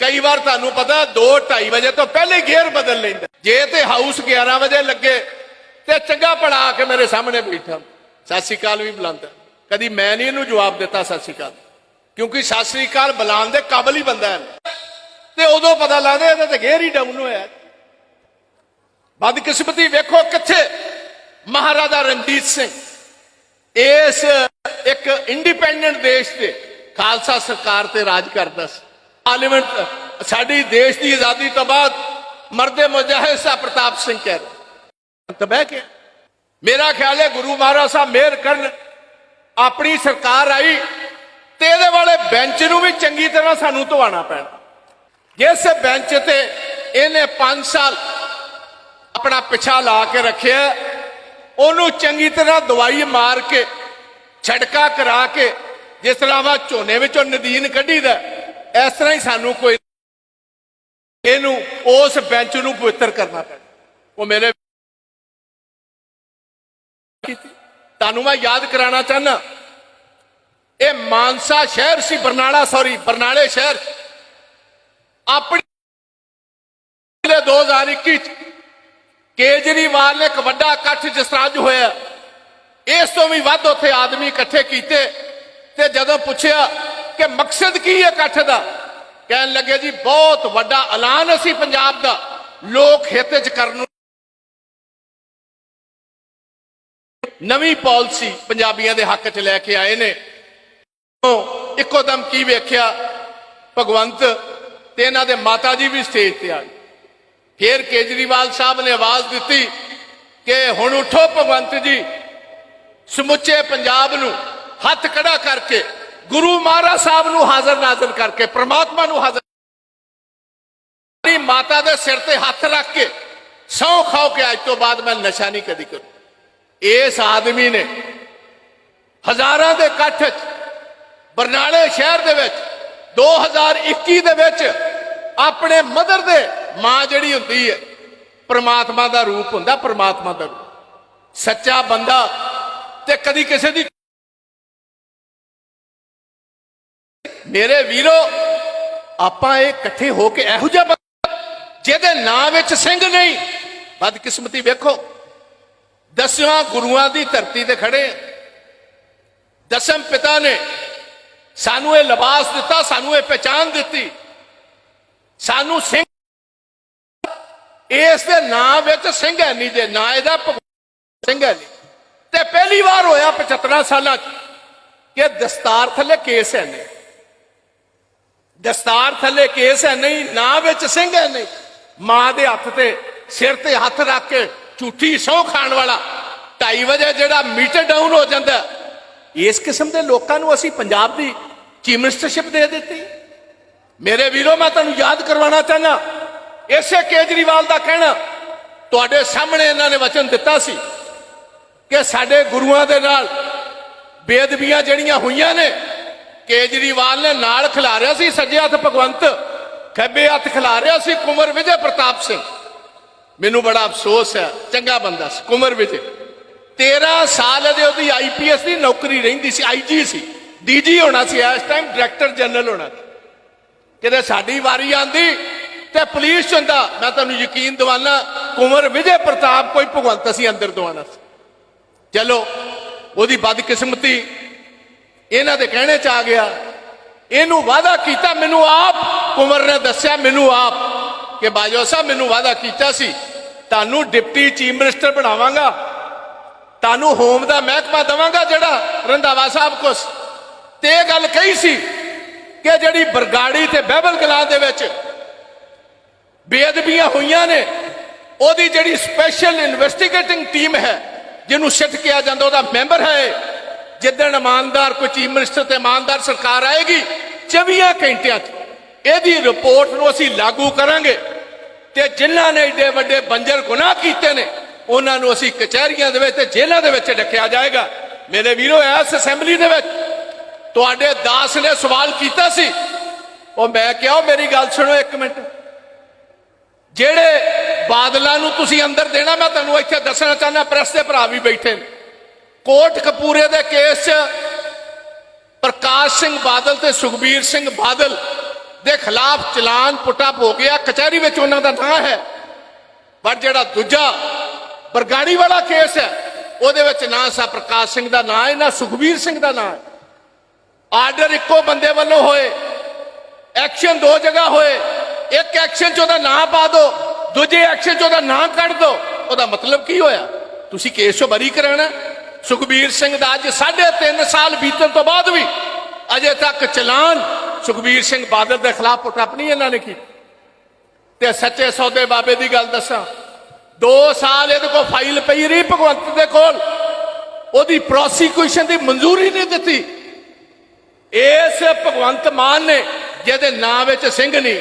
ਕਈ ਵਾਰ ਤੁਹਾਨੂੰ ਪਤਾ 2:30 ਵਜੇ ਤੋਂ ਪਹਿਲੇ ਗੇਅਰ ਬਦਲ ਲੈਂਦਾ। ਜੇ ਤੇ ਹਾਊਸ 11 ਵਜੇ ਲੱਗੇ, ਤੇ ਚੰਗਾ ਪੜਾ ਕੇ ਮੇਰੇ ਸਾਹਮਣੇ ਬੈਠਾ। ਸਤਿ ਸ਼੍ਰੀ ਅਕਾਲ ਵੀ ਬੁਲਾਉਂਦਾ ਕਦੀ ਮੈਂ ਨਹੀਂ ਇਹਨੂੰ ਜਵਾਬ ਦਿੱਤਾ ਸਤਿ ਸ਼੍ਰੀ ਅਕਾਲ। ਕਿਉਂਕਿ ਸਤਿ ਸ਼੍ਰੀ ਅਕਾਲ ਬੁਲਾਉਣ ਦੇ ਕਾਬਲ ਹੀ ਬੰਦਾ ਹੈ। ਤੇ ਉਦੋਂ ਪਤਾ ਲੱਗਦਾ ਇਹਦਾ ਤੇ ਗੇਅਰ ਹੀ ਡਾਊਨ ਹੋਇਆ ਬਦਕਿਸਮਤੀ ਵੇਖੋ ਕਿੱਥੇ। ਮਹਾਰਾਜਾ ਰਣਜੀਤ ਸਿੰਘ। ਇਸ ਇੱਕ ਇੰਡੀਪੈਂਡੈਂਟ ਦੇਸ਼ ਤੇ ਖਾਲਸਾ ਸਰਕਾਰ ਤੇ ਰਾਜ ਕਰਦਾ ਸੀ। ਪਾਰਲੀਮੈਂਟ ਸਾਡੀ ਦੇਸ਼ ਦੀ ਆਜ਼ਾਦੀ ਤੋਂ ਬਾਅਦ ਮਰਦੇ ਮੁਜਾਹਿਦ ਸਾਹਿਬ ਪ੍ਰਤਾਪ ਸਿੰਘ ਕਹਿ ਰਹੇ। ਤਾਂ ਕੇ ਮੇਰਾ ਖਿਆਲ ਹੈ ਗੁਰੂ ਮਹਾਰਾਜ ਸਾਹਿਬ ਮਿਹਰ ਕਰਨ, ਆਪਣੀ ਸਰਕਾਰ ਆਈ ਤੇ ਇਹਦੇ ਵਾਲੇ ਬੈਂਚ ਨੂੰ ਵੀ ਚੰਗੀ ਤਰ੍ਹਾਂ ਸਾਨੂੰ ਧਵਾਣਾ ਪੈਣਾ। ਜਿਸ ਬੈਂਚ ਤੇ ਇਹਨੇ 5 ਸਾਲ ਆਪਣਾ ਪਿਛਾ ਲਾ ਕੇ ਰੱਖਿਆ, ਉਹਨੂੰ ਚੰਗੀ ਤਰ੍ਹਾਂ ਦਵਾਈ ਮਾਰ ਕੇ, ਛੜਕਾ ਕਰਾ ਕੇ, ਜਿਸ ਤਰ੍ਹਾਂ ਵਾ ਝੋਨੇ ਵਿੱਚੋਂ ਨਦੀਨ ਕੱਢੀਦਾ ਇਸ ਤਰ੍ਹਾਂ ਹੀ ਸਾਨੂੰ ਕੋਈ ਇਹਨੂੰ ਉਸ ਬੈਂਚ ਨੂੰ ਪਵਿੱਤਰ ਕਰਨਾ ਪੈਣਾ। ਉਹ ਮੇਰੇ ਤੁਹਾਨੂੰ ਮੈਂ ਯਾਦ ਕਰਾਉਣਾ ਚਾਹਨਾ ਇਹ ਮਾਨਸਾ ਸ਼ਹਿਰ ਸੀ, ਬਰਨਾਲਾ ਸੌਰੀ ਬਰਨਾਲੇ ਸ਼ਹਿਰ। ਆਪਣੀ 2021 ਚ ਕੇਜਰੀਵਾਲ ਨੇ ਇੱਕ ਵੱਡਾ ਇਕੱਠ ਜਿਸ ਤਰ੍ਹਾਂ ਅੱਜ ਹੋਇਆ, ਇਸ ਤੋਂ ਵੀ ਵੱਧ ਉੱਥੇ ਆਦਮੀ ਇਕੱਠੇ ਕੀਤੇ ਤੇ ਜਦੋਂ ਪੁੱਛਿਆ ਕਿ ਮਕਸਦ ਕੀ ਹੈ ਇਕੱਠ ਦਾ? ਕਹਿਣ ਲੱਗੇ ਜੀ, ਬਹੁਤ ਵੱਡਾ ਐਲਾਨ ਅਸੀਂ ਪੰਜਾਬ ਦਾ। ਲੋਕ ਹਿੱਤ ਚ ਕਰਨ ਨੂੰ ਨਵੀਂ ਪਾਲਿਸੀ ਪੰਜਾਬੀਆਂ ਦੇ ਹੱਕ ਚ ਲੈ ਕੇ ਆਏ ਨੇ। ਇੱਕੋ ਦਮ ਕੀ ਵੇਖਿਆ? ਭਗਵੰਤ ਤੇ ਇਹਨਾਂ ਦੇ ਮਾਤਾ ਜੀ ਵੀ ਸਟੇਜ ਤੇ ਆਏ। ਗਏ ਫਿਰ ਕੇਜਰੀਵਾਲ ਸਾਹਿਬ ਨੇ ਆਵਾਜ਼ ਦਿੱਤੀ ਕਿ ਹੁਣ ਉਠੋ ਭਗਵੰਤ ਜੀ, ਸਮੁੱਚੇ ਪੰਜਾਬ ਨੂੰ ਹੱਥ ਖੜਾ ਕਰਕੇ ਗੁਰੂ ਮਹਾਰਾਜ ਸਾਹਿਬ ਨੂੰ ਹਾਜ਼ਰ ਨਾਜ਼ਰ ਕਰਕੇ, ਪ੍ਰਮਾਤਮਾ ਨੂੰ ਹਾਜ਼ਰ ਆਪਣੀ ਮਾਤਾ ਦੇ ਸਿਰ ਤੇ ਹੱਥ ਰੱਖ ਕੇ ਸਹੁੰ ਖਾਓ ਕਿ ਅੱਜ ਤੋਂ ਬਾਅਦ ਮੈਂ ਨਸ਼ਾ ਨਹੀਂ ਕਦੀ ਕਰੂੰ। ਇਸ ਆਦਮੀ ਨੇ ਹਜ਼ਾਰਾਂ ਦੇ ਇਕੱਠ 'ਚ ਬਰਨਾਲੇ ਸ਼ਹਿਰ ਦੇ ਵਿੱਚ 2021 ਦੇ ਵਿੱਚ ਆਪਣੇ ਮਦਰ ਦੇ ਮਾਂ ਜਿਹੜੀ ਹੁੰਦੀ ਹੈ, ਪ੍ਰਮਾਤਮਾ ਦਾ ਰੂਪ ਹੁੰਦਾ, ਪ੍ਰਮਾਤਮਾ ਦਾ ਰੂਪ। ਸੱਚਾ ਬੰਦਾ ਤੇ ਕਦੀ ਕਿਸੇ ਦੀ ਮੇਰੇ ਵੀਰੋ, ਆਪਾਂ ਇਹ ਇਕੱਠੇ ਹੋ ਕੇ ਇਹੋ ਜਿਹਾ ਬੰਦਾ ਜਿਹਦੇ ਨਾਂ ਵਿੱਚ ਸਿੰਘ ਨਹੀਂ। ਬਦਕਿਸਮਤੀ ਵੇਖੋ ਦਸਵਾਂ ਗੁਰੂਆਂ ਦੀ ਧਰਤੀ ਤੇ ਖੜੇ ਦਸਮ ਪਿਤਾ ਨੇ ਸਾਨੂੰ ਇਹ ਲਿਬਾਸ ਦਿੱਤਾ, ਸਾਨੂੰ ਇਹ ਪਹਿਚਾਨ ਦਿੱਤੀ। ਸਾਨੂੰ ਸਿੰਘ ਇਸ ਦੇ ਨਾਂ ਵਿੱਚ ਸਿੰਘ ਹੈ ਨਹੀਂ ਦੇ ਨਾਂ ਇਹਦਾ ਸਿੰਘ ਹੈ ਨਹੀਂ। ਤੇ ਪਹਿਲੀ ਵਾਰ ਹੋਇਆ 75 ਸਾਲਾਂ ਚ ਕਿ ਦਸਤਾਰ ਥੱਲੇ ਕੇਸ ਹੈ ਨੇ ਦਸਤਾਰ ਥੱਲੇ ਕੇਸ ਹੈ ਨਹੀਂ, ਨਾ ਵਿੱਚ ਸਿੰਘ ਹੈ ਨਹੀਂ। ਮਾਂ ਦੇ ਹੱਥ ਤੇ, ਸਿਰ ਤੇ ਹੱਥ ਰੱਖ ਕੇ ਝੂਠੀ ਸਹੁੰ ਖਾਣ ਵਾਲਾ 2:30 ਵਜੇ ਜਿਹੜਾ ਮੀਟਰ ਡਾਊਨ ਹੋ ਜਾਂਦਾ ਇਸ ਕਿਸਮ ਦੇ ਲੋਕਾਂ ਨੂੰ ਅਸੀਂ ਪੰਜਾਬ ਦੀ ਚੀਫ ਮਿਨਿਸਟਰਸ਼ਿਪ ਦੇ ਦਿੱਤੀ। ਮੇਰੇ ਵੀਰੋ, ਮੈਂ ਤੁਹਾਨੂੰ ਯਾਦ ਕਰਵਾਉਣਾ ਚਾਹੁੰਦਾ, ਇਸੇ ਕੇਜਰੀਵਾਲ ਦਾ ਕਹਿਣਾ, ਤੁਹਾਡੇ ਸਾਹਮਣੇ ਇਹਨਾਂ ਨੇ ਵਚਨ ਦਿੱਤਾ ਸੀ ਕਿ ਸਾਡੇ ਗੁਰੂਆਂ ਦੇ ਨਾਲ ਬੇਦਬੀਆਂ ਜਿਹੜੀਆਂ ਹੋਈਆਂ ਨੇ ਕੇਜਰੀਵਾਲ ਨੇ ਨਾਲ ਖਿਲਾਰਿਆ ਸੀ, ਸੱਜੇ ਹੱਥ ਭਗਵੰਤ, ਖੱਬੇ ਹੱਥ ਖਿਲਾ ਖਿਲਾਰਿਆ ਸੀ ਕੁਮਰ ਵਿਜੇ ਪ੍ਰਤਾਪ ਸਿੰਘ। ਮੈਨੂੰ ਬੜਾ ਅਫਸੋਸ ਹੈ, ਚੰਗਾ ਬੰਦਾ ਸੀ, ਕੁਮਰ ਵਿਜੇ। 13 ਸਾਲ ਇਹਦੇ ਉਹਦੀ ਆਈਪੀਐਸ ਦੀ ਨੌਕਰੀ ਰਹਿੰਦੀ ਸੀ ਆਈਜੀ ਸੀ ਡੀਜੀ ਹੋਣਾ ਸੀ, ਇਸ ਟਾਈਮ ਡਾਇਰੈਕਟਰ ਜਨਰਲ ਹੋਣਾ ਸੀ। ਕਿਤੇ ਸਾਡੀ ਵਾਰੀ ਆਂਦੀ ਤੇ ਪੁਲਿਸ ਚ ਹੁੰਦਾ, ਮੈਂ ਤੁਹਾਨੂੰ ਯਕੀਨ ਦਿਵਾਨਾ, ਕੁਮਰ ਵਿਜੇ ਪ੍ਰਤਾਪ, ਕੋਈ ਭਗਵੰਤ ਅਸੀਂ ਅੰਦਰ ਦਵਾਨਾ ਸੀ। ਚਲੋ, ਉਹਦੀ ਬਦਕਿਸਮਤੀ ਇਹਨਾਂ ਦੇ ਕਹਿਣੇ ਚ ਆ ਗਿਆ। ਇਹਨੂੰ ਵਾਅਦਾ ਕੀਤਾ, ਮੈਨੂੰ ਆਪ। ਕੁਮਰ ਨੇ ਦੱਸਿਆ, ਮੈਨੂੰ ਆਪ। ਕਿ ਬਾਜੋ ਸਾਹਿਬ, ਮੈਨੂੰ ਵਾਅਦਾ ਕੀਤਾ ਸੀ, ਤੁਹਾਨੂੰ ਡਿਪਟੀ ਚੀਫ ਮਿਨਿਸਟਰ ਬਣਾਵਾਂਗਾ। ਤੁਹਾਨੂੰ ਹੋਮ ਦਾ ਮਹਿਕਮਾ ਦਵਾਂਗਾ ਜਿਹੜਾ ਰੰਧਾਵਾ ਸਾਹਿਬ ਕੋਸ ਤੇ ਇਹ ਗੱਲ ਕਹੀ ਸੀ ਕਿ ਜਿਹੜੀ ਬਰਗਾੜੀ ਤੇ ਬਹਿਬਲ ਕਲਾਂ ਦੇ ਵਿੱਚ ਬੇਅਦਬੀਆਂ ਹੋਈਆਂ ਨੇ, ਉਹਦੀ ਜਿਹੜੀ ਸਪੈਸ਼ਲ ਇਨਵੈਸਟੀਗੇਟਿੰਗ ਟੀਮ ਹੈ, ਜਿਹਨੂੰ ਸਿੱਟ ਕਿਹਾ ਜਾਂਦਾ, ਉਹਦਾ ਮੈਂਬਰ ਹੈ ਜਿੱਦਣ ਇਮਾਨਦਾਰ ਕੋਈ ਚੀਫ ਮਿਨਿਸਟਰ ਤੇ ਇਮਾਨਦਾਰ ਸਰਕਾਰ ਆਏਗੀ 24 ਘੰਟਿਆਂ 'ਚ ਇਹਦੀ ਰਿਪੋਰਟ ਨੂੰ ਅਸੀਂ ਲਾਗੂ ਕਰਾਂਗੇ। ਤੇ ਜਿਨ੍ਹਾਂ ਨੇ ਏਡੇ ਵੱਡੇ ਬੰਜਰ ਗੁਨਾਹ ਕੀਤੇ ਨੇ, ਉਹਨਾਂ ਨੂੰ ਅਸੀਂ ਕਚਹਿਰੀਆਂ ਦੇ ਵਿੱਚ ਤੇ ਜੇਲ੍ਹਾਂ ਦੇ ਵਿੱਚ ਡੱਕਿਆ ਜਾਏਗਾ। ਮੇਰੇ ਵੀਰੋ, ਇਸ ਅਸੈਂਬਲੀ ਦੇ ਵਿੱਚ ਤੁਹਾਡੇ ਦਾਸ ਨੇ ਸਵਾਲ ਕੀਤਾ ਸੀ। ਉਹ ਮੈਂ ਕਿਹਾ ਮੇਰੀ ਗੱਲ ਸੁਣੋ ਇੱਕ ਮਿੰਟ। ਜਿਹੜੇ ਬਾਦਲਾਂ ਨੂੰ ਤੁਸੀਂ ਅੰਦਰ ਦੇਣਾ, ਮੈਂ ਤੁਹਾਨੂੰ ਇੱਥੇ ਦੱਸਣਾ ਚਾਹੁੰਦਾ, ਪ੍ਰੈਸ ਦੇ ਭਰਾ ਵੀ ਬੈਠੇ ਨੇ। ਕੋਟ ਕਪੂਰੇ ਦੇ ਕੇਸ 'ਚ ਪ੍ਰਕਾਸ਼ ਸਿੰਘ ਬਾਦਲ ਤੇ ਸੁਖਬੀਰ ਸਿੰਘ ਬਾਦਲ ਦੇ ਖਿਲਾਫ ਚਲਾਨ ਪੁੱਟਾ ਹੋ ਗਿਆ। ਕਚਹਿਰੀ ਵਿੱਚ ਉਹਨਾਂ ਦਾ ਨਾਂ ਹੈ। ਪਰ ਜਿਹੜਾ ਦੂਜਾ ਬਰਗਾੜੀ ਵਾਲਾ ਕੇਸ ਹੈ, ਉਹਦੇ ਵਿੱਚ ਨਾ ਸਾ ਪ੍ਰਕਾਸ਼ ਸਿੰਘ ਦਾ ਨਾਂ ਹੈ, ਨਾ ਸੁਖਬੀਰ ਸਿੰਘ ਦਾ ਨਾਂ ਹੈ। ਆਰਡਰ ਇੱਕੋ ਬੰਦੇ ਵੱਲੋਂ ਹੋਏ। ਐਕਸ਼ਨ ਦੋ ਜਗ੍ਹਾ ਹੋਏ। ਇੱਕ ਐਕਸ਼ਨ 'ਚ ਉਹਦਾ ਨਾਂ ਪਾ ਦਿਓ ਦੂਜੇ ਐਕਸ਼ਨ 'ਚ ਉਹਦਾ ਨਾਂ ਕੱਢ ਦਿਓ ਉਹਦਾ ਮਤਲਬ ਕੀ ਹੋਇਆ? ਤੁਸੀਂ ਕੇਸ 'ਚੋਂ ਬਰੀ ਕਰਾਣਾ। ਸੁਖਬੀਰ ਸਿੰਘ ਦਾ ਅੱਜ 3.5 ਸਾਲ ਬੀਤਣ ਤੋਂ ਬਾਅਦ ਵੀ ਅਜੇ ਤੱਕ ਚਲਾਨ ਸੁਖਬੀਰ ਸਿੰਘ ਬਾਦਲ ਦੇ ਖਿਲਾਫ ਪੁੱਟਪ ਨਹੀਂ ਇਹਨਾਂ ਨੇ ਕੀਤੀ ਤੇ ਸੱਚੇ ਸੌਦੇ ਬਾਬੇ ਦੀ ਗੱਲ ਦੱਸਾਂ 2 ਸਾਲ ਇਹਦੇ ਕੋਲ ਫਾਈਲ ਪਈ ਰਹੀ ਭਗਵੰਤ ਦੇ ਕੋਲ। ਉਹਦੀ ਪ੍ਰੋਸੀਕਿਊਸ਼ਨ ਦੀ ਮਨਜ਼ੂਰੀ ਨਹੀਂ ਦਿੱਤੀ। ਇਸ ਭਗਵੰਤ ਮਾਨ ਨੇ ਜਿਹਦੇ ਨਾਂ ਵਿੱਚ ਸਿੰਘ ਨਹੀਂ,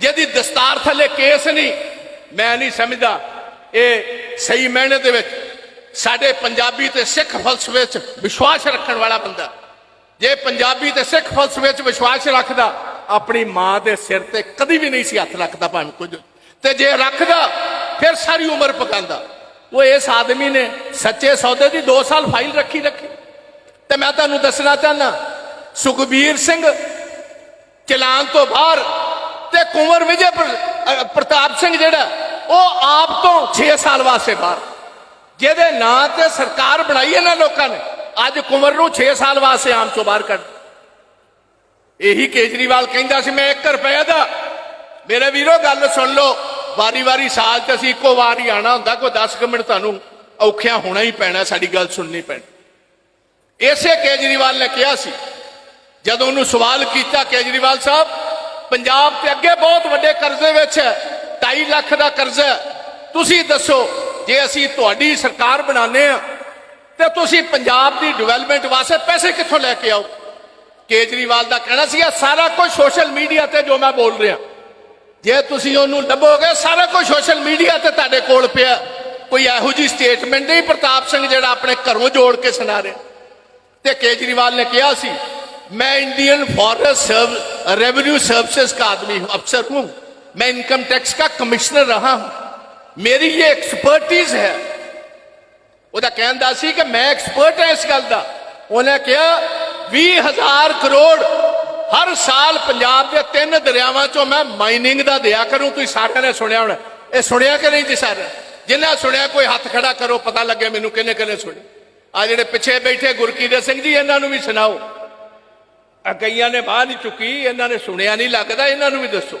ਜਿਹਦੀ ਦਸਤਾਰ ਥੱਲੇ ਕੇਸ ਨਹੀਂ, ਮੈਂ ਨਹੀਂ ਸਮਝਦਾ ਇਹ ਸਹੀ ਮਾਇਨੇ ਦੇ ਵਿੱਚ ਸਾਡੇ ਪੰਜਾਬੀ ਤੇ ਸਿੱਖ ਫਲਸਫੇ 'ਚ ਵਿਸ਼ਵਾਸ ਰੱਖਣ ਵਾਲਾ ਬੰਦਾ। ਜੇ ਪੰਜਾਬੀ ਤੇ ਸਿੱਖ ਫਲਸਫੇ ਵਿੱਚ ਵਿਸ਼ਵਾਸ ਰੱਖਦਾ, ਆਪਣੀ ਮਾਂ ਦੇ ਸਿਰ ਤੇ ਕਦੀ ਵੀ ਨਹੀਂ ਸੀ ਹੱਥ ਰੱਖਦਾ ਭਾਵੇਂ ਕੁਝ। ਤੇ ਜੇ ਰੱਖਦਾ, ਫਿਰ ਸਾਰੀ ਉਮਰ ਪਕਾਂਦਾ ਉਹ ਇਸ ਆਦਮੀ ਨੇ ਸੱਚੇ ਸੌਦੇ ਦੀ 2 ਸਾਲ ਫਾਈਲ ਰੱਖੀ ਰੱਖੀ। ਤੇ ਮੈਂ ਤੁਹਾਨੂੰ ਦੱਸਣਾ ਚਾਹਨਾ ਸੁਖਬੀਰ ਸਿੰਘ ਚਲਾਨ ਤੋਂ ਬਾਹਰ ਤੇ ਕੁੰਵਰ ਵਿਜੇ ਪ੍ਰਤਾਪ ਸਿੰਘ ਜਿਹੜਾ, ਉਹ ਆਪ ਤੋਂ 6 ਸਾਲ ਵਾਸਤੇ ਬਾਹਰ। ਜਿਹਦੇ ਨਾਂ ਤੇ ਸਰਕਾਰ ਬਣਾਈ ਇਹਨਾਂ ਲੋਕਾਂ ਨੇ, ਅੱਜ ਕੁੰਵਰ ਨੂੰ 6 ਸਾਲ ਵਾਸਤੇ ਆਮ ਚੋਂ ਬਾਹਰ ਕੱਢ ਇਹੀ ਕੇਜਰੀਵਾਲ ਕਹਿੰਦਾ ਸੀ, ਮੈਂ 1 ਰੁਪਏ ਦਾ। ਮੇਰੇ ਵੀਰੋ, ਗੱਲ ਸੁਣ ਲਓ, ਵਾਰੀ-ਵਾਰੀ ਸਾਲ ਚ ਅਸੀਂ ਇੱਕੋ ਵਾਰ ਹੀ ਆਣਾ ਹੁੰਦਾ, ਕੋਈ 10 ਕੁ ਮਿੰਟ ਤੁਹਾਨੂੰ ਔਖਿਆ ਹੋਣਾ ਹੀ ਪੈਣਾ, ਸਾਡੀ ਗੱਲ ਸੁਣਨੀ ਪੈਣੀ। ਇਸੇ ਕੇਜਰੀਵਾਲ ਨੇ ਕਿਹਾ ਸੀ, ਜਦੋਂ ਉਹਨੂੰ ਸਵਾਲ ਕੀਤਾ ਕੇਜਰੀਵਾਲ ਸਾਹਿਬ, ਪੰਜਾਬ ਤੇ ਅੱਗੇ ਬਹੁਤ ਵੱਡੇ ਕਰਜ਼ੇ ਵਿੱਚ ਹੈ 2.5 ਲੱਖ ਦਾ ਕਰਜ਼ਾ ਤੁਸੀਂ ਦੱਸੋ ਜੇ ਅਸੀਂ ਤੁਹਾਡੀ ਸਰਕਾਰ ਬਣਾਉਂਦੇ ਆ ਤੇ ਤੁਸੀਂ ਪੰਜਾਬ ਦੀ ਡਿਵੈਲਪਮੈਂਟ ਵਾਸਤੇ ਪੈਸੇ ਕਿੱਥੋਂ ਲੈ ਕੇ ਆਓ ਕੇਜਰੀਵਾਲ ਦਾ ਕਹਿਣਾ ਸੀ ਇਹ ਸਾਰਾ ਕੁਝ ਸੋਸ਼ਲ ਮੀਡੀਆ ਤੇ ਜੋ ਮੈਂ ਬੋਲ ਰਿਹਾ ਜੇ ਤੁਸੀਂ ਉਹਨੂੰ ਲੱਭੋਗੇ ਸਾਰਾ ਕੁਝ ਸੋਸ਼ਲ ਮੀਡੀਆ ਤੇ ਤੁਹਾਡੇ ਕੋਲ ਪਿਆ ਕੋਈ ਇਹੋ ਜੀ ਸਟੇਟਮੈਂਟ ਨਹੀਂ ਪ੍ਰਤਾਪ ਸਿੰਘ ਜਿਹੜਾ ਆਪਣੇ ਘਰੋਂ ਜੋੜ ਕੇ ਸੁਣਾ ਰਿਹਾ ਤੇ ਕੇਜਰੀਵਾਲ ने किया सी मैं इंडियन फॉरेस्ट रेवेन्यू सर्विसेज का आदमी हूं अफसर हूं मैं इनकम टैक्स का कमिश्नर रहा हूं ਮੇਰੀ ਇਹ ਐਕਸਪਰਟੀਜ਼ ਹੈ। ਉਹਦਾ ਕਹਿਣ ਦਾ ਸੀ ਕਿ ਮੈਂ ਐਕਸਪਰਟ ਹਾਂ ਇਸ ਗੱਲ ਦਾ। ਉਹਨੇ ਕਿਹਾ 20000 ਕਰੋੜ ਹਰ ਸਾਲ ਪੰਜਾਬ ਦੇ ਤਿੰਨ ਦਰਿਆਵਾਂ ਚੋਂ ਮੈਂ ਮਾਈਨਿੰਗ ਦਾ ਦਿਆ ਕਰੂੰ। ਤੁਸੀਂ ਸਾਰਿਆਂ ਨੇ ਸੁਣਿਆ ਹੋਣਾ। ਇਹ ਸੁਣਿਆ ਕਿ ਨਹੀਂ ਜੀ ਸਰ? ਜਿੰਨਾ ਸੁਣਿਆ, ਕੋਈ ਹੱਥ ਖੜਾ ਕਰੋ, ਪਤਾ ਲੱਗੇ ਮੈਨੂੰ ਕਿੰਨੇ ਕਿੰਨੇ ਸੁਣਿਆ ਆ ਜਿਹੜੇ ਪਿੱਛੇ ਬੈਠੇ ਗੁਰਕੀਰਤ ਸਿੰਘ ਜੀ, ਇਹਨਾਂ ਨੂੰ ਵੀ ਸੁਣਾਓ। ਆ ਨੇ ਬਾਹਰ ਨਹੀਂ ਚੁੱਕੀ, ਇਹਨਾਂ ਨੇ ਸੁਣਿਆ ਨਹੀਂ ਲੱਗਦਾ, ਇਹਨਾਂ ਨੂੰ ਵੀ ਦੱਸੋ।